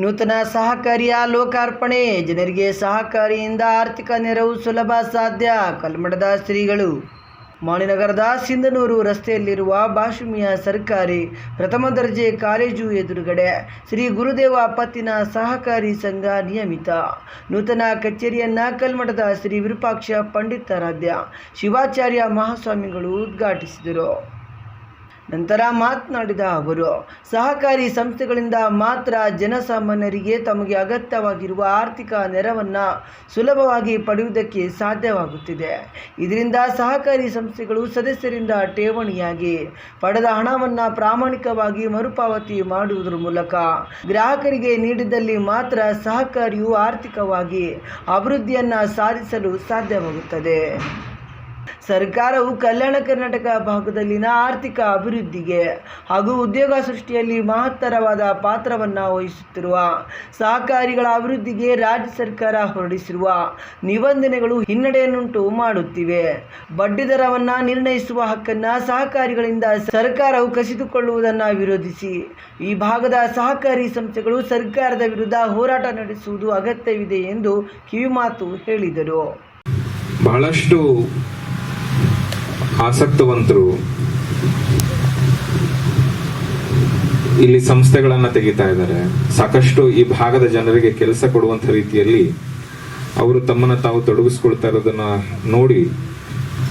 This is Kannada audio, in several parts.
ನೂತನ ಸಹಕಾರಿಯ ಲೋಕಾರ್ಪಣೆ, ಜನರಿಗೆ ಸಹಕಾರಿಯಿಂದ ಆರ್ಥಿಕ ನೆರವು ಸುಲಭ ಸಾಧ್ಯ. ಕಲ್ಮಠದ ಶ್ರೀಗಳು, ಮಾಣಿನಗರದ ಸಿಂಧನೂರು ರಸ್ತೆಯಲ್ಲಿರುವ ಬಾಷುಮಿಯ ಸರ್ಕಾರಿ ಪ್ರಥಮ ದರ್ಜೆ ಕಾಲೇಜು ಎದುರುಗಡೆ ಶ್ರೀ ಗುರುದೇವ ಪತ್ತಿನ ಸಹಕಾರಿ ಸಂಘ ನಿಯಮಿತ. ನೂತನ ಕಚೇರಿಯನ್ನು ಕಲ್ಮಠದ ಶ್ರೀ ವಿರೂಪಾಕ್ಷ ಪಂಡಿತಾರಾಧ್ಯ ಶಿವಾಚಾರ್ಯ ಮಹಾಸ್ವಾಮಿಗಳು ಉದ್ಘಾಟಿಸಿದರು. ನಂತರ ಮಾತನಾಡಿದ ಅವರು, ಸಹಕಾರಿ ಸಂಸ್ಥೆಗಳಿಂದ ಮಾತ್ರ ಜನಸಾಮಾನ್ಯರಿಗೆ ತಮಗೆ ಅಗತ್ಯವಾಗಿರುವ ಆರ್ಥಿಕ ನೆರವನ್ನು ಸುಲಭವಾಗಿ ಪಡೆಯುವುದಕ್ಕೆ ಸಾಧ್ಯವಾಗುತ್ತಿದೆ. ಇದರಿಂದ ಸಹಕಾರಿ ಸಂಸ್ಥೆಗಳು ಸದಸ್ಯರಿಂದ ಠೇವಣಿಯಾಗಿ ಪಡೆದ ಹಣವನ್ನು ಪ್ರಾಮಾಣಿಕವಾಗಿ ಮರುಪಾವತಿ ಮಾಡುವುದರ ಮೂಲಕ ಗ್ರಾಹಕರಿಗೆ ನೀಡಿದಲ್ಲಿ ಮಾತ್ರ ಸಹಕಾರಿಯು ಆರ್ಥಿಕವಾಗಿ ಅಭಿವೃದ್ಧಿಯನ್ನು ಸಾಧಿಸಲು ಸಾಧ್ಯವಾಗುತ್ತದೆ. ಸರ್ಕಾರವು ಕಲ್ಯಾಣ ಕರ್ನಾಟಕ ಭಾಗದಲ್ಲಿನ ಆರ್ಥಿಕ ಅಭಿವೃದ್ಧಿಗೆ ಹಾಗೂ ಉದ್ಯೋಗ ಸೃಷ್ಟಿಯಲ್ಲಿ ಮಹತ್ತರವಾದ ಪಾತ್ರವನ್ನು ವಹಿಸುತ್ತಿರುವ, ಸಹಕಾರಿಗಳ ಅಭಿವೃದ್ಧಿಗೆ ರಾಜ್ಯ ಸರ್ಕಾರ ಹೊರಡಿಸಿರುವ ನಿಬಂಧನೆಗಳು ಹಿನ್ನಡೆಯನ್ನುಂಟು ಮಾಡುತ್ತಿವೆ. ಬಡ್ಡಿ ದರವನ್ನು ನಿರ್ಣಯಿಸುವ ಹಕ್ಕನ್ನು ಸಹಕಾರಿಗಳಿಂದ ಸರ್ಕಾರವು ಕಸಿದುಕೊಳ್ಳುವುದನ್ನು ವಿರೋಧಿಸಿ, ಈ ಭಾಗದ ಸಹಕಾರಿ ಸಂಸ್ಥೆಗಳು ಸರ್ಕಾರದ ವಿರುದ್ಧ ಹೋರಾಟ ನಡೆಸುವುದು ಅಗತ್ಯವಿದೆ ಎಂದು ಕಿವಿಮಾತು ಹೇಳಿದರು. ಬಹಳಷ್ಟು ಆಸಕ್ತವಂತರು ಇಲ್ಲಿ ಸಂಸ್ಥೆಗಳನ್ನ ತೆಗಿತಾ ಇದ್ದಾರೆ. ಸಾಕಷ್ಟು ಈ ಭಾಗದ ಜನರಿಗೆ ಕೆಲಸ ಕೊಡುವಂತ ರೀತಿಯಲ್ಲಿ ಅವರು ತಮ್ಮನ್ನ ತಾವು ತೊಡಗಿಸ್ಕೊಳ್ತಾ ಇರೋದನ್ನ ನೋಡಿ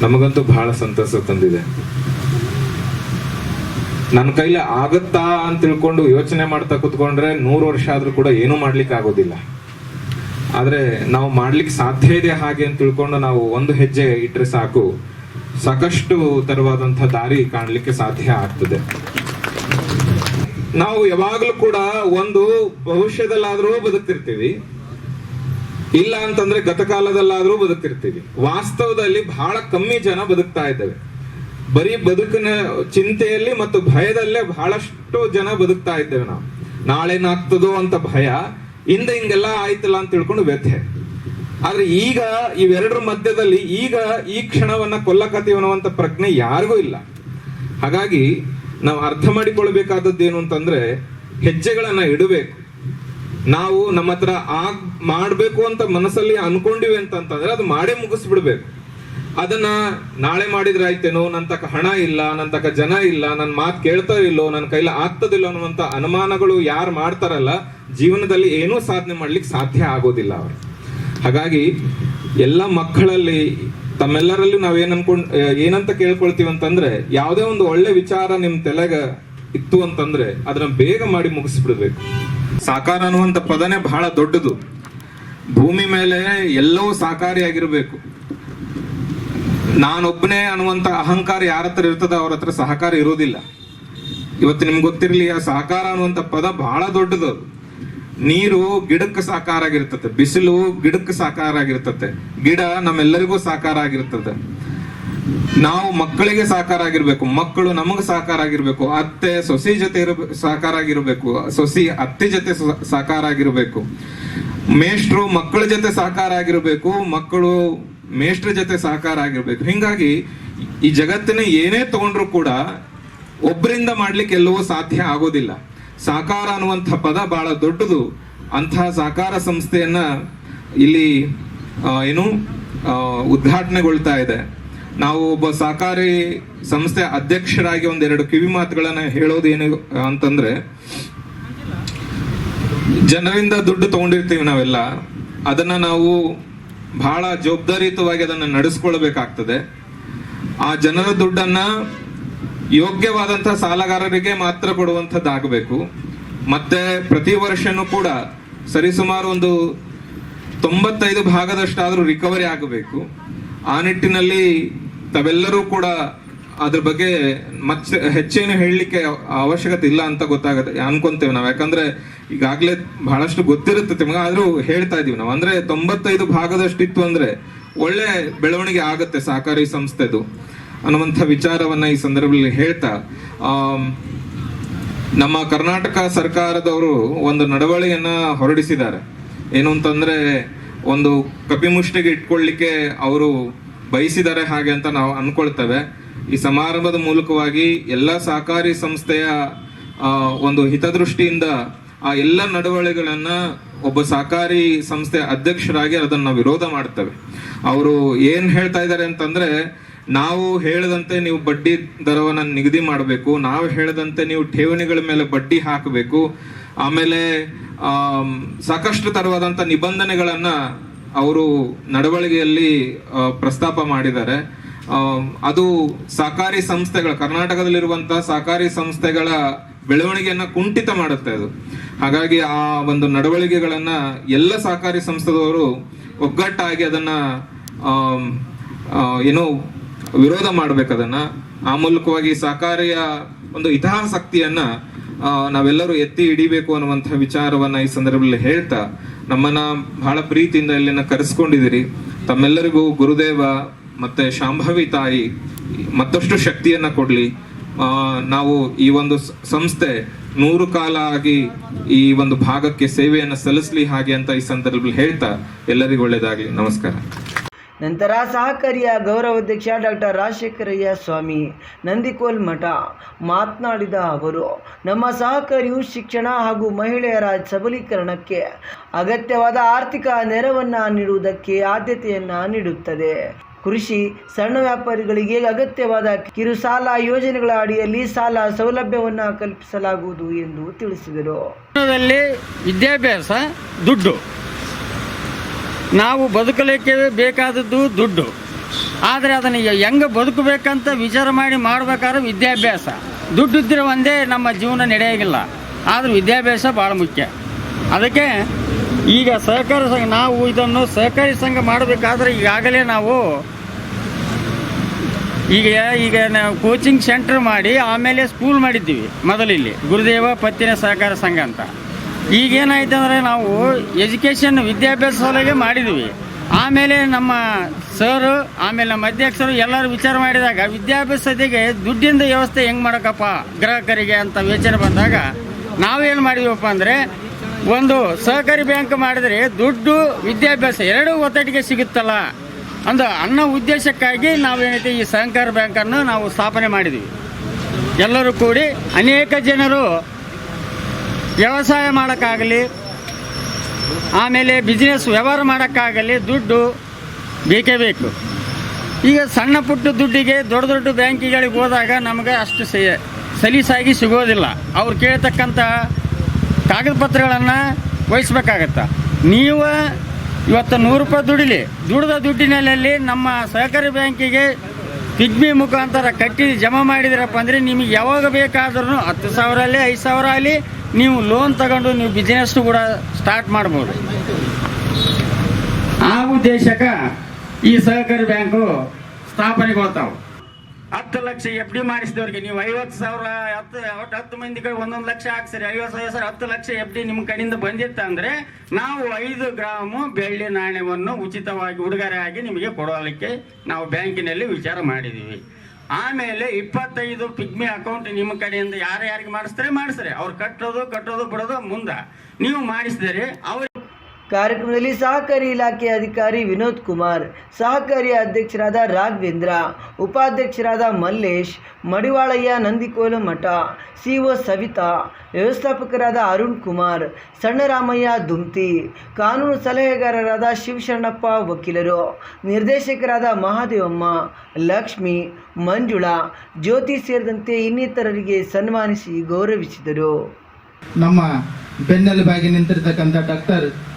ನಮಗಂತೂ ಬಹಳ ಸಂತಸ ತಂದಿದೆ. ನನ್ನ ಕೈಲಿ ಆಗತ್ತಾ ಅಂತ ತಿಳ್ಕೊಂಡು ಯೋಚನೆ ಮಾಡ್ತಾ ಕುತ್ಕೊಂಡ್ರೆ ನೂರು ವರ್ಷ ಆದ್ರೂ ಕೂಡ ಏನು ಮಾಡ್ಲಿಕ್ಕೆ ಆಗೋದಿಲ್ಲ. ಆದ್ರೆ ನಾವು ಮಾಡ್ಲಿಕ್ಕೆ ಸಾಧ್ಯ ಇದೆ ಹಾಗೆ ಅಂತ ತಿಳ್ಕೊಂಡು ನಾವು ಒಂದು ಹೆಜ್ಜೆ ಇಟ್ರೆ ಸಾಕು. ಸಾಕಷ್ಟು ತರವಾದಂತಹ ದಾರಿ ಕಾಣಲಿಕ್ಕೆ ಸಾಧ್ಯ ಆಗ್ತದೆ. ನಾವು ಯಾವಾಗಲೂ ಕೂಡ ಒಂದು ಭವಿಷ್ಯದಲ್ಲಾದ್ರೂ ಬದುಕ್ತಿರ್ತೀವಿ. ಇಲ್ಲ ಅಂತಂದ್ರೆ ಗತಕಾಲದಲ್ಲಾದರೂ ಬದುಕ್ತಿರ್ತೀವಿ. ವಾಸ್ತವದಲ್ಲಿ ಬಹಳ ಕಮ್ಮಿ ಜನ ಬದುಕ್ತಾ ಇದ್ದೇವೆ. ಬರೀ ಬದುಕಿನ ಚಿಂತೆಯಲ್ಲಿ ಮತ್ತು ಭಯದಲ್ಲೇ ಬಹಳಷ್ಟು ಜನ ಬದುಕ್ತಾ ಇದ್ದೇವೆ ನಾವು. ನಾಳೆನಾಗ್ತದೋ ಅಂತ ಭಯ, ಹಿಂದೆ ಹಿಂಗೆಲ್ಲ ಆಯ್ತಲ್ಲ ಅಂತ ತಿಳ್ಕೊಂಡು ವ್ಯಥೆ. ಆದ್ರೆ ಈಗ ಇವೆರಡರ ಮಧ್ಯದಲ್ಲಿ ಈಗ ಈ ಕ್ಷಣವನ್ನ ಕೊಲ್ಲಕತ್ತೀವಿ ಅನ್ನುವಂತ ಪ್ರಜ್ಞೆ ಯಾರಿಗೂ ಇಲ್ಲ. ಹಾಗಾಗಿ ನಾವು ಅರ್ಥ ಮಾಡಿಕೊಳ್ಬೇಕಾದದ್ದು ಏನು ಅಂತಂದ್ರೆ ಹೆಜ್ಜೆಗಳನ್ನ ಇಡಬೇಕು. ನಾವು ನಮ್ಮ ಹತ್ರ ಆಗ್ ಮಾಡ್ಬೇಕು ಅಂತ ಮನಸ್ಸಲ್ಲಿ ಅನ್ಕೊಂಡಿವೆ ಅಂತಂತಂದ್ರೆ ಅದು ಮಾಡೇ ಮುಗಿಸ್ಬಿಡ್ಬೇಕು. ಅದನ್ನ ನಾಳೆ ಮಾಡಿದ್ರೆ ಆಯ್ತೇನೋ, ನನ್ ತಕ ಹಣ ಇಲ್ಲ, ನನ್ ತಕ ಜನ ಇಲ್ಲ ನನ್ನ ಮಾತು ಕೇಳ್ತಾ ಇಲ್ಲೋ ನನ್ನ ಕೈಲಿ ಆಗ್ತದಿಲ್ಲ ಅನ್ನುವಂತ ಅನುಮಾನಗಳು ಯಾರು ಮಾಡ್ತಾರಲ್ಲ, ಜೀವನದಲ್ಲಿ ಏನೂ ಸಾಧನೆ ಮಾಡ್ಲಿಕ್ಕೆ ಸಾಧ್ಯ ಆಗೋದಿಲ್ಲ ಅವ್ರು. ಹಾಗಾಗಿ ಎಲ್ಲ ಮಕ್ಕಳಲ್ಲಿ ತಮ್ಮೆಲ್ಲರಲ್ಲೂ ನಾವೇನ್ ಅನ್ಕೊಂಡ್ ಏನಂತ ಕೇಳ್ಕೊಳ್ತೀವಿ ಅಂತಂದ್ರೆ, ಯಾವುದೇ ಒಂದು ಒಳ್ಳೆ ವಿಚಾರ ನಿಮ್ ತಲೆಗ ಇತ್ತು ಅಂತಂದ್ರೆ ಅದನ್ನ ಬೇಗ ಮಾಡಿ ಮುಗಿಸ್ಬಿಡ್ಬೇಕು. ಸಾಕಾರ ಅನ್ನುವಂತ ಪದನೇ ಬಹಳ ದೊಡ್ಡದು. ಭೂಮಿ ಮೇಲೆ ಎಲ್ಲವೂ ಸಹಕಾರಿಯಾಗಿರ್ಬೇಕು ನಾನೊಬ್ಬನೇ ಅನ್ನುವಂತ ಅಹಂಕಾರ ಯಾರ ಹತ್ರ ಇರ್ತದ ಅವ್ರ ಹತ್ರ ಸಹಕಾರ ಇರೋದಿಲ್ಲ. ಇವತ್ತು ನಿಮ್ಗೆ ಗೊತ್ತಿರಲಿ, ಆ ಸಹಕಾರ ಅನ್ನುವಂತ ಪದ ಬಹಳ ದೊಡ್ಡದು. ನೀರು ಗಿಡಕ್ಕೆ ಸಾಕಾರ ಆಗಿರ್ತದೆ ಬಿಸಿಲು ಗಿಡಕ್ಕೆ ಸಾಕಾರ ಆಗಿರ್ತದೆ ಗಿಡ ನಮ್ಮೆಲ್ಲರಿಗೂ ಸಾಕಾರ ಆಗಿರ್ತದೆ ನಾವು ಮಕ್ಕಳಿಗೆ ಸಾಕಾರ ಆಗಿರ್ಬೇಕು ಮಕ್ಕಳು ನಮಗೆ ಸಾಕಾರ ಆಗಿರ್ಬೇಕು ಅತ್ತೆ, ಸೊಸಿ ಜೊತೆ ಇರ ಸಾಕಾರ ಆಗಿರ್ಬೇಕು ಸೊಸಿ ಅತ್ತೆ ಜೊತೆ ಸಾಕಾರ ಆಗಿರ್ಬೇಕು ಮೇಷ್ಟ್ರು ಮಕ್ಕಳ ಜೊತೆ ಸಾಕಾರ ಆಗಿರ್ಬೇಕು ಮಕ್ಕಳು ಮೇಷ್ಟ್ರ ಜೊತೆ ಸಾಕಾರ ಆಗಿರ್ಬೇಕು ಹಿಂಗಾಗಿ ಈ ಜಗತ್ತಿನ ಏನೇ ತಗೊಂಡ್ರು ಕೂಡ ಒಬ್ಬರಿಂದ ಮಾಡ್ಲಿಕ್ಕೆ ಎಲ್ಲವೂ ಸಾಧ್ಯ ಆಗೋದಿಲ್ಲ. ಸಾಕಾರ ಅನ್ನುವಂಥ ಪದ ಬಹಳ ದೊಡ್ಡದು. ಅಂತಹ ಸಾಕಾರ ಸಂಸ್ಥೆಯನ್ನ ಇಲ್ಲಿ ಏನು ಉದ್ಘಾಟನೆಗೊಳ್ತಾ ಇದೆ. ನಾವು ಒಬ್ಬ ಸಹಕಾರಿ ಸಂಸ್ಥೆ ಅಧ್ಯಕ್ಷರಾಗಿ ಒಂದೆರಡು ಕಿವಿ ಮಾತುಗಳನ್ನ ಏನು ಅಂತಂದ್ರೆ, ಜನರಿಂದ ದುಡ್ಡು ತಗೊಂಡಿರ್ತೀವಿ ನಾವೆಲ್ಲ. ಅದನ್ನ ನಾವು ಬಹಳ ಜವಾಬ್ದಾರಿಯುತವಾಗಿ ಅದನ್ನ ನಡೆಸ್ಕೊಳ್ಬೇಕಾಗ್ತದೆ. ಆ ಜನರ ದುಡ್ಡನ್ನ ಯೋಗ್ಯವಾದಂತಹ ಸಾಲಗಾರರಿಗೆ ಮಾತ್ರ ಕೊಡುವಂಥದ್ದಾಗಬೇಕು. ಮತ್ತೆ ಪ್ರತಿ ವರ್ಷನೂ ಕೂಡ ಸರಿಸುಮಾರು ಒಂದು ತೊಂಬತ್ತೈದು ಭಾಗದಷ್ಟಾದರೂ ರಿಕವರಿ ಆಗಬೇಕು. ಆ ನಿಟ್ಟಿನಲ್ಲಿ ತಾವೆಲ್ಲರೂ ಕೂಡ ಅದ್ರ ಬಗ್ಗೆ ಮತ್ತೆ ಹೆಚ್ಚೇನು ಹೇಳಲಿಕ್ಕೆ ಅವಶ್ಯಕತೆ ಇಲ್ಲ ಅಂತ ಗೊತ್ತಾಗುತ್ತೆ. ಅನ್ಕೊಂತೇವೆ ನಾವು. ಯಾಕಂದ್ರೆ ಈಗಾಗಲೇ ಬಹಳಷ್ಟು ಗೊತ್ತಿರುತ್ತೆ ನಿಮಗೆ. ಆದ್ರೂ ಹೇಳ್ತಾ ಇದೀವಿ ನಾವು. ಅಂದ್ರೆ ತೊಂಬತ್ತೈದು ಭಾಗದಷ್ಟಿತ್ತು ಅಂದ್ರೆ ಒಳ್ಳೆ ಬೆಳವಣಿಗೆ ಆಗುತ್ತೆ ಸಹಕಾರಿ ಸಂಸ್ಥೆದು. ಅನ್ನುವಂಥ ವಿಚಾರವನ್ನ ಈ ಸಂದರ್ಭದಲ್ಲಿ ಹೇಳ್ತಾ ನಮ್ಮ ಕರ್ನಾಟಕ ಸರ್ಕಾರದವರು ಒಂದು ನಡವಳಿಯನ್ನ ಹೊರಡಿಸಿದ್ದಾರೆ. ಏನು ಅಂತಂದ್ರೆ, ಒಂದು ಕಪಿಮುಷ್ಟಿಗೆ ಇಟ್ಕೊಳ್ಳಿಕ್ಕೆ ಅವರು ಬಯಸಿದ್ದಾರೆ ಹಾಗೆ ಅಂತ ನಾವು ಅನ್ಕೊಳ್ತೇವೆ. ಈ ಸಮಾರಂಭದ ಮೂಲಕವಾಗಿ ಎಲ್ಲ ಸಹಕಾರಿ ಸಂಸ್ಥೆಯ ಒಂದು ಹಿತದೃಷ್ಟಿಯಿಂದ ಆ ಎಲ್ಲ ನಡವಳಿಗಳನ್ನ ಒಬ್ಬ ಸಹಕಾರಿ ಸಂಸ್ಥೆ ಅಧ್ಯಕ್ಷರಾಗಿ ಅದನ್ನ ವಿರೋಧ ಮಾಡ್ತೇವೆ. ಅವರು ಏನ್ ಹೇಳ್ತಾ ಇದ್ದಾರೆ ಅಂತಂದ್ರೆ ನಾವು ಹೇಳದಂತೆ ನೀವು ಬಡ್ಡಿ ದರವನ್ನು ನಿಗದಿ ಮಾಡಬೇಕು ನಾವು ಹೇಳದಂತೆ ನೀವು ಠೇವಣಿಗಳ ಮೇಲೆ ಬಡ್ಡಿ ಹಾಕಬೇಕು ಆಮೇಲೆ ಆಮ್, ಸಾಕಷ್ಟು ತರವಾದಂಥ ನಿಬಂಧನೆಗಳನ್ನು ಅವರು ನಡವಳಿಕೆಯಲ್ಲಿ ಪ್ರಸ್ತಾಪ ಮಾಡಿದ್ದಾರೆ. ಅದು ಸಹಕಾರಿ ಸಂಸ್ಥೆಗಳ ಕರ್ನಾಟಕದಲ್ಲಿರುವಂತಹ ಸಹಕಾರಿ ಸಂಸ್ಥೆಗಳ ಬೆಳವಣಿಗೆಯನ್ನು ಕುಂಠಿತ ಮಾಡುತ್ತೆ ಅದು. ಹಾಗಾಗಿ ಆ ಒಂದು ನಡವಳಿಕೆಗಳನ್ನ ಎಲ್ಲ ಸಹಕಾರಿ ಸಂಸ್ಥೆದವರು ಒಗ್ಗಟ್ಟಾಗಿ ಅದನ್ನ ಏನು ವಿರೋಧ ಮಾಡ್ಬೇಕು ಅದನ್ನ. ಆ ಮೂಲಕವಾಗಿ ಸಹಕಾರಿಯ ಒಂದು ಹಿತಾಸಕ್ತಿಯನ್ನ ನಾವೆಲ್ಲರೂ ಎತ್ತಿ ಹಿಡಿಬೇಕು ಅನ್ನುವಂಥ ವಿಚಾರವನ್ನ ಈ ಸಂದರ್ಭದಲ್ಲಿ ಹೇಳ್ತಾ, ನಮ್ಮನ್ನ ಬಹಳ ಪ್ರೀತಿಯಿಂದ ಇಲ್ಲಿನ ಕರೆಸ್ಕೊಂಡಿದ್ದೀರಿ. ತಮ್ಮೆಲ್ಲರಿಗೂ ಗುರುದೇವ ಮತ್ತೆ ಶಾಂಭವಿ ತಾಯಿ ಮತ್ತಷ್ಟು ಶಕ್ತಿಯನ್ನ ಕೊಡ್ಲಿ. ನಾವು ಈ ಒಂದು ಸಂಸ್ಥೆ ನೂರು ಕಾಲ ಆಗಿ ಈ ಒಂದು ಭಾಗಕ್ಕೆ ಸೇವೆಯನ್ನು ಸಲ್ಲಿಸಲಿ ಹಾಗೆ ಅಂತ ಈ ಸಂದರ್ಭದಲ್ಲಿ ಹೇಳ್ತಾ, ಎಲ್ಲರಿಗೂ ಒಳ್ಳೇದಾಗ್ಲಿ. ನಮಸ್ಕಾರ. ನಂತರ ಸಹಕಾರಿಯ ಗೌರವಾಧ್ಯಕ್ಷ ಡಾಕ್ಟರ್ ರಾಜಶೇಖರಯ್ಯ ಸ್ವಾಮಿ, ನಂದಿಕೋಲ್ ಮಠ ಮಾತನಾಡಿದ ಅವರು, ನಮ್ಮ ಸಹಕಾರಿಯು ಶಿಕ್ಷಣ ಹಾಗೂ ಮಹಿಳೆಯರ ಸಬಲೀಕರಣಕ್ಕೆ ಅಗತ್ಯವಾದ ಆರ್ಥಿಕ ನೆರವನ್ನು ನೀಡುವುದಕ್ಕೆ ಆದ್ಯತೆಯನ್ನು ನೀಡುತ್ತದೆ. ಕೃಷಿ, ಸಣ್ಣ ವ್ಯಾಪಾರಿಗಳಿಗೆ ಅಗತ್ಯವಾದ ಕಿರು ಸಾಲ ಯೋಜನೆಗಳ ಅಡಿಯಲ್ಲಿ ಸಾಲ ಸೌಲಭ್ಯವನ್ನು ಕಲ್ಪಿಸಲಾಗುವುದು ಎಂದು ತಿಳಿಸಿದರು. ವಿದ್ಯಾಭ್ಯಾಸ, ದುಡ್ಡು. ನಾವು ಬದುಕಲಿಕ್ಕೆ ಬೇಕಾದದ್ದು ದುಡ್ಡು. ಆದರೆ ಅದನ್ನು ಹೆಂಗೆ ಬದುಕಬೇಕಂತ ವಿಚಾರ ಮಾಡಿ ಮಾಡಬೇಕಾದ್ರೆ ವಿದ್ಯಾಭ್ಯಾಸ. ದುಡ್ಡು ಇದ್ದರೆ ಒಂದೇ ನಮ್ಮ ಜೀವನ ನಡೆಯೋಗಿಲ್ಲ. ಆದರೆ ವಿದ್ಯಾಭ್ಯಾಸ ಭಾಳ ಮುಖ್ಯ. ಅದಕ್ಕೆ ಈಗ ಸಹಕಾರ ಸಂಘ ನಾವು ಇದನ್ನು ಸಹಕಾರಿ ಸಂಘ ಮಾಡಬೇಕಾದ್ರೆ ಈಗಾಗಲೇ ನಾವು ಈಗ ಈಗ ನಾವು ಕೋಚಿಂಗ್ ಸೆಂಟರ್ ಮಾಡಿ ಆಮೇಲೆ ಸ್ಕೂಲ್ ಮಾಡಿದ್ದೀವಿ ಮೊದಲಿಲ್ಲಿ. ಗುರುದೇವ ಪತ್ತಿನ ಸಹಕಾರ ಸಂಘ ಅಂತ. ಈಗೇನಾಯ್ತು ಅಂದರೆ ನಾವು ಎಜುಕೇಷನ್ ವಿದ್ಯಾಭ್ಯಾಸ ಸಲುವಾಗಿ ಮಾಡಿದ್ವಿ. ಆಮೇಲೆ ನಮ್ಮ ಸರ್, ಆಮೇಲೆ ನಮ್ಮ ಅಧ್ಯಕ್ಷರು ಎಲ್ಲರೂ ವಿಚಾರ ಮಾಡಿದಾಗ ವಿದ್ಯಾಭ್ಯಾಸದಿಗೆ ದುಡ್ಡಿಂದ ವ್ಯವಸ್ಥೆ ಹೆಂಗೆ ಮಾಡೋಕ್ಕಪ್ಪ ಗ್ರಾಹಕರಿಗೆ ಅಂತ ಯೋಚನೆ ಬಂದಾಗ ನಾವೇನು ಮಾಡಿದ್ವಪ್ಪ ಅಂದರೆ ಒಂದು ಸಹಕಾರಿ ಬ್ಯಾಂಕ್ ಮಾಡಿದ್ರೆ ದುಡ್ಡು, ವಿದ್ಯಾಭ್ಯಾಸ ಎರಡೂ ಒತ್ತಟ್ಟಿಗೆ ಸಿಗುತ್ತಲ್ಲ ಅಂದ ಅನ್ನೋ ಉದ್ದೇಶಕ್ಕಾಗಿ ನಾವೇನೈತೆ ಈ ಸಹಕಾರ ಬ್ಯಾಂಕನ್ನು ನಾವು ಸ್ಥಾಪನೆ ಮಾಡಿದ್ವಿ. ಎಲ್ಲರೂ ಕೂಡಿ ಅನೇಕ ಜನರು ವ್ಯವಸಾಯ ಮಾಡೋಕ್ಕಾಗಲಿ, ಆಮೇಲೆ ಬಿಸ್ನೆಸ್ ವ್ಯವಹಾರ ಮಾಡೋಕ್ಕಾಗಲಿ ದುಡ್ಡು ಬೇಕೇ ಬೇಕು. ಈಗ ಸಣ್ಣ ಪುಟ್ಟ ದುಡ್ಡಿಗೆ ದೊಡ್ಡ ದೊಡ್ಡ ಬ್ಯಾಂಕಿಗಳಿಗೆ ಹೋದಾಗ ನಮಗೆ ಅಷ್ಟು ಸಲೀಸಾಗಿ ಸಿಗೋದಿಲ್ಲ. ಅವ್ರು ಕೇಳ್ತಕ್ಕಂಥ ಕಾಗದ ಪತ್ರಗಳನ್ನು ವಹಿಸ್ಬೇಕಾಗತ್ತೆ. ನೀವು ಇವತ್ತು ನೂರು ರೂಪಾಯಿ ದುಡಿಲಿ, ದುಡಿದ ದುಡ್ಡಿನಲ್ಲಿ ನಮ್ಮ ಸಹಕಾರಿ ಬ್ಯಾಂಕಿಗೆ ಪಿಗ್ಮಿ ಮುಖಾಂತರ ಕಟ್ಟಿ ಜಮಾ ಮಾಡಿದಿರಪ್ಪ ಅಂದರೆ ನಿಮಗೆ ಯಾವಾಗ ಬೇಕಾದ್ರೂ ಹತ್ತು ಸಾವಿರ ಅಲ್ಲಿ ಐದು ಸಾವಿರ ಅಲ್ಲಿ ನೀವು ಲೋನ್ ತಗೊಂಡು ನೀವು ಬಿಸ್ನೆಸ್ ಕೂಡ ಸ್ಟಾರ್ಟ್ ಮಾಡ್ಬೋದು. ಆ ಉದ್ದೇಶಕ್ಕೆ ಈ ಸಹಕಾರಿ ಬ್ಯಾಂಕು ಸ್ಥಾಪನೆಗೊಳ್ತಾವೆ ಹತ್ತು ಲಕ್ಷ ಎಫ್ ಡಿ ಮಾಡಿಸಿದವ್ರಿಗೆ ನೀವು ಐವತ್ತು ಸಾವಿರ ಹತ್ತು ಒಟ್ಟು ಹತ್ತು ಮಂದಿಗೆ ಒಂದೊಂದು ಲಕ್ಷ ಹಾಕ್ಸಿರಿ ಐವತ್ತು ಸಾವಿರ ಸಾವಿರ ಹತ್ತು ಲಕ್ಷ ಎಫ್ ಡಿ ನಿಮ್ಮ ಕಡೆಯಿಂದ ಬಂದಿತ್ತ ಅಂದ್ರೆ ನಾವು ಐದು ಗ್ರಾಮು ಬೆಳ್ಳಿ ನಾಣ್ಯವನ್ನು ಉಚಿತವಾಗಿ ಉಡುಗೊರೆಯಾಗಿ ನಿಮಗೆ ಕೊಡೋದಕ್ಕೆ ನಾವು ಬ್ಯಾಂಕಿನಲ್ಲಿ ವಿಚಾರ ಮಾಡಿದ್ದೀವಿ ಆಮೇಲೆ ಇಪ್ಪತ್ತೈದು ಪಿಗ್ಮಿ ಅಕೌಂಟ್ ನಿಮ್ಮ ಕಡೆಯಿಂದ ಯಾರು ಯಾರಿಗೆ ಮಾಡಿಸ್ತಾರೆ ಮಾಡಿಸ್ತಾರೆ. ಅವ್ರು ಕಟ್ಟೋದು ಕಟ್ಟೋದು, ಬಿಡೋದು ಮುಂದೆ. ನೀವು ಮಾಡಿಸಿದರೆ ಅವ್ರು ಕಾರ್ಯಕ್ರಮದಲ್ಲಿ ಸಹಕಾರಿ ಇಲಾಖೆ ಅಧಿಕಾರಿ ವಿನೋದ್ ಕುಮಾರ್, ಸಹಕಾರಿ ಅಧ್ಯಕ್ಷರಾದ ರಾಘವೇಂದ್ರ, ಉಪಾಧ್ಯಕ್ಷರಾದ ಮಲ್ಲೇಶ್, ಮಡಿವಾಳಯ್ಯ ನಂದಿಕೋಲು ಮಠ ಸಿಒ ಸವಿತಾ, ವ್ಯವಸ್ಥಾಪಕರಾದ ಅರುಣ್ ಕುಮಾರ್, ಸಣ್ಣರಾಮಯ್ಯ ದುಮ್ತಿ, ಕಾನೂನು ಸಲಹೆಗಾರರಾದ ಶಿವಶರಣಪ್ಪ ವಕೀಲರು, ನಿರ್ದೇಶಕರಾದ ಮಹಾದೇವಮ್ಮ, ಲಕ್ಷ್ಮಿ, ಮಂಜುಳಾ, ಜ್ಯೋತಿ ಸೇರಿದಂತೆ ಇನ್ನಿತರರಿಗೆ ಸನ್ಮಾನಿಸಿ ಗೌರವಿಸಿದರು. ನಮ್ಮ ಬೆನ್ನೆಲುಬಾಗಿ ನಿಂತಿರ್ತಕ್ಕಂಥ ಡಾಕ್ಟರ್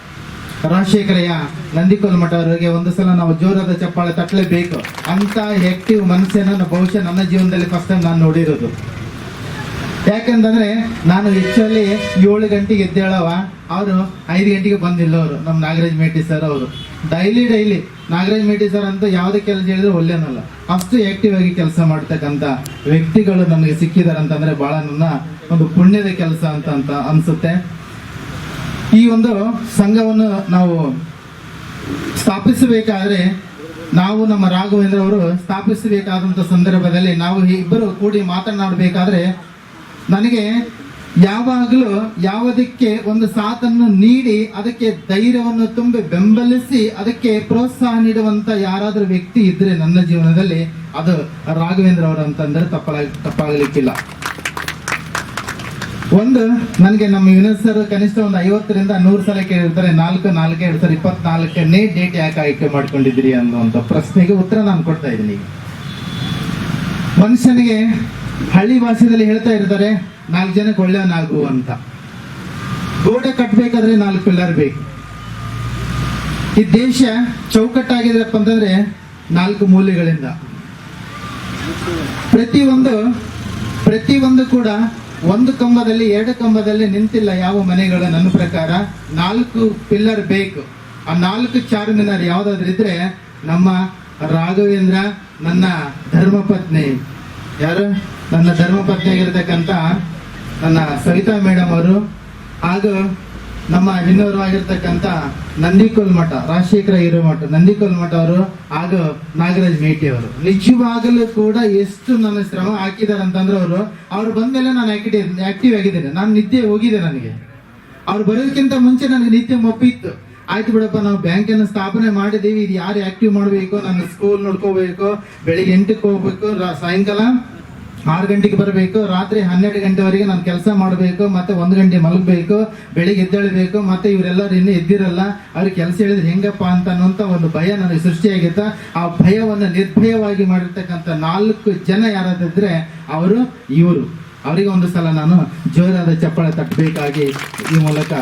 ರಾಜಶೇಖರಯ್ಯ ನಂದಿಕೋಲ್ ಮಠ ಅವರಿಗೆ ಒಂದು ಸಲ ನಾವು ಜೋರಾದ ಚಪ್ಪಾಳೆ ತಟ್ಟಲೇಬೇಕು ಅಂತ ಆಕ್ಟಿವ್ ಮನಸ್ಸನ್ನ ಬಹುಶಃ ನನ್ನ ಜೀವನದಲ್ಲಿ ಫಸ್ಟ್ ಟೈಮ್ ನಾನು ನೋಡಿರೋದು. ಯಾಕಂತಂದ್ರೆ ನಾನು ಆಕ್ಚುಲಿ ಏಳು ಗಂಟೆಗೆ ಎದ್ದೇಳವ, ಅವರು ಐದು ಗಂಟೆಗೆ ಬಂದಿಲ್ಲ ಅವರು, ನಮ್ಮ ನಾಗರಾಜ್ ಮೇಟಿ ಸರ್ ಅವರು. Daily daily Nagaraj Meti sir ಅಂತ ಯಾವುದೇ ಕೆಲಸ ಹೇಳಿದ್ರೆ ಒಳ್ಳೆಯನಲ್ಲ ಅಷ್ಟು ಆಕ್ಟಿವ್ ಆಗಿ ಕೆಲಸ ಮಾಡ್ತಕ್ಕಂಥ ವ್ಯಕ್ತಿಗಳು ನಮಗೆ ಸಿಕ್ಕಿದ್ದಾರೆ ಅಂತಂದ್ರೆ ಬಹಳ ನನ್ನ ಒಂದು ಪುಣ್ಯದ ಕೆಲಸ ಅಂತ ಅಂತ ಅನ್ಸುತ್ತೆ. ಈ ಒಂದು ಸಂಘವನ್ನು ನಾವು ಸ್ಥಾಪಿಸಬೇಕಾದ್ರೆ ನಾವು ನಮ್ಮ ರಾಘವೇಂದ್ರ ಅವರು ಸ್ಥಾಪಿಸಬೇಕಾದಂಥ ಸಂದರ್ಭದಲ್ಲಿ ನಾವು ಇಬ್ಬರು ಕೂಡಿ ಮಾತನಾಡಬೇಕಾದ್ರೆ ನನಗೆ ಯಾವಾಗಲೂ ಯಾವುದಕ್ಕೆ ಒಂದು ಸಾಥನ್ನು ನೀಡಿ ಅದಕ್ಕೆ ಧೈರ್ಯವನ್ನು ತುಂಬಿ ಬೆಂಬಲಿಸಿ ಅದಕ್ಕೆ ಪ್ರೋತ್ಸಾಹ ನೀಡುವಂತ ಯಾರಾದರೂ ವ್ಯಕ್ತಿ ಇದ್ರೆ ನನ್ನ ಜೀವನದಲ್ಲಿ ಅದು ರಾಘವೇಂದ್ರ ಅವರು ಅಂತಂದ್ರೆ ತಪ್ಪಾಗ ತಪ್ಪಾಗಲಿಕ್ಕಿಲ್ಲ. ಒಂದು, ನನಗೆ ನಮ್ಮ ಯುನಿಟ್ ಸರ್ ಕನಿಷ್ಠ ಒಂದು ಐವತ್ತರಿಂದ ನೂರು ಸಲ ಕೇಳಿರ್ತಾರೆ. ನಾಲ್ಕು ನಾಲ್ಕು, ಎರಡು ಸಾವಿರ ಇಪ್ಪತ್ನಾಲ್ಕನೇ ಡೇಟ್ ಯಾಕೆ ಆಯ್ಕೆ ಮಾಡ್ಕೊಂಡಿದ್ದೀರಿ ಅನ್ನುವಂಥ ಪ್ರಶ್ನೆಗೆ ಉತ್ತರ ನಾನು ಕೊಡ್ತಾ ಇದ್ದೀನಿ. ಮನುಷ್ಯನಿಗೆ ಹಳ್ಳಿ ಭಾಷೆಯಲ್ಲಿ ಹೇಳ್ತಾ ಇರ್ತಾರೆ, ನಾಲ್ಕು ಜನಕ್ಕೆ ಒಳ್ಳೆ ನಾಲ್ಕು ಅಂತ. ಗೋಡೆ ಕಟ್ಟಬೇಕಾದ್ರೆ ನಾಲ್ಕು ಪಿಲ್ಲರ್ ಬೇಕು. ಈ ದೇಶ ಚೌಕಟ್ಟಾಗಿದ್ರಪ್ಪ ಅಂತಂದ್ರೆ ನಾಲ್ಕು ಮೂಲೆಗಳಿಂದ. ಪ್ರತಿಯೊಂದು ಪ್ರತಿಯೊಂದು ಕೂಡ ಒಂದು ಕಂಬದಲ್ಲಿ, ಎರಡು ಕಂಬದಲ್ಲಿ ನಿಂತಿಲ್ಲ ಯಾವ ಮನೆಗಳು ನನ್ನ ಪ್ರಕಾರ. ನಾಲ್ಕು ಪಿಲ್ಲರ್ ಬೇಕು. ಆ ನಾಲ್ಕು ಚಾರ್ ಮಿನಾರ್ ಯಾವ್ದಾದ್ರು ಇದ್ರೆ ನಮ್ಮ ರಾಘವೇಂದ್ರ, ನನ್ನ ಧರ್ಮಪತ್ನಿ ಯಾರು? ನನ್ನ ಧರ್ಮಪತ್ನಿ ಆಗಿರ್ತಕ್ಕಂಥ ನನ್ನ ಸವಿತಾ ಮೇಡಮ್ ಅವರು. ಹಾಗೂ ನಮ್ಮ ಆಗಿರ್ತಕ್ಕಂಥ ನಂದಿಕೋಲ್ ಮಠ, ರಾಜಶೇಖರ ಹಿರೇಮಠ ನಂದಿಕೋಲ್ ಮಠ ಅವರು ಹಾಗೂ ನಾಗರಾಜ್ ಮೇಟಿ ಅವರು. ನಿಜವಾಗಲೂ ಕೂಡ ಎಷ್ಟು ನನ್ನ ಶ್ರಮ ಹಾಕಿದ್ದಾರೆ ಅಂತಂದ್ರೆ ಅವರು, ಅವ್ರು ಬಂದಮೇಲೆ ನಾನು ಆಕ್ಟಿವ್ ಆಕ್ಟಿವ್ ಆಗಿದ್ದೇನೆ. ನಾನು ನಿದ್ದೆ ಹೋಗಿದೆ ನನಗೆ. ಅವ್ರು ಬರೋದಕ್ಕಿಂತ ಮುಂಚೆ ನನಗೆ ನಿತ್ಯ ಮಪ್ಪಿತ್ತು. ಆಯ್ತು ಬಿಡಪ್ಪ, ನಾವು ಬ್ಯಾಂಕನ್ನು ಸ್ಥಾಪನೆ ಮಾಡಿದೀವಿ ಇದು ಯಾರು ಆಕ್ಟಿವ್ ಮಾಡಬೇಕು? ನನ್ನ ಸ್ಕೂಲ್ ನೋಡ್ಕೋಬೇಕು. ಬೆಳಿಗ್ಗೆ ಎಂಟಕ್ಕೆ ಹೋಗ್ಬೇಕು. ಸಾಯಂಕಾಲ ಆರು ಗಂಟೆಗೆ ಬರಬೇಕು, ರಾತ್ರಿ ಹನ್ನೆರಡು ಗಂಟೆವರೆಗೆ ನಾನು ಕೆಲಸ ಮಾಡಬೇಕು, ಮತ್ತೆ ಒಂದು ಗಂಟೆ ಮಲಗಬೇಕು, ಬೆಳಿಗ್ಗೆ ಎದ್ದೇಳಬೇಕು, ಮತ್ತೆ ಇವರೆಲ್ಲರೂ ಇನ್ನೂ ಎದ್ದಿರಲ್ಲ ಅವ್ರಿಗೆ ಕೆಲಸ ಹೇಳಿದ್ರೆ ಹೆಂಗಪ್ಪ ಅಂತ ಅನ್ನುವಂಥ ಒಂದು ಭಯ ನನಗೆ ಸೃಷ್ಟಿಯಾಗಿತ್ತು. ಆ ಭಯವನ್ನು ನಿರ್ಭಯವಾಗಿ ಮಾಡಿರ್ತಕ್ಕಂಥ ನಾಲ್ಕು ಜನ ಯಾರಾದಿದ್ರೆ ಅವರು ಇವರು. ಅವರಿಗೆ ಒಂದು ಸಲ ನಾನು ಜೋರಾದ ಚಪ್ಪಳ ತಟ್ಟಬೇಕಾಗಿ ಈ ಮೂಲಕ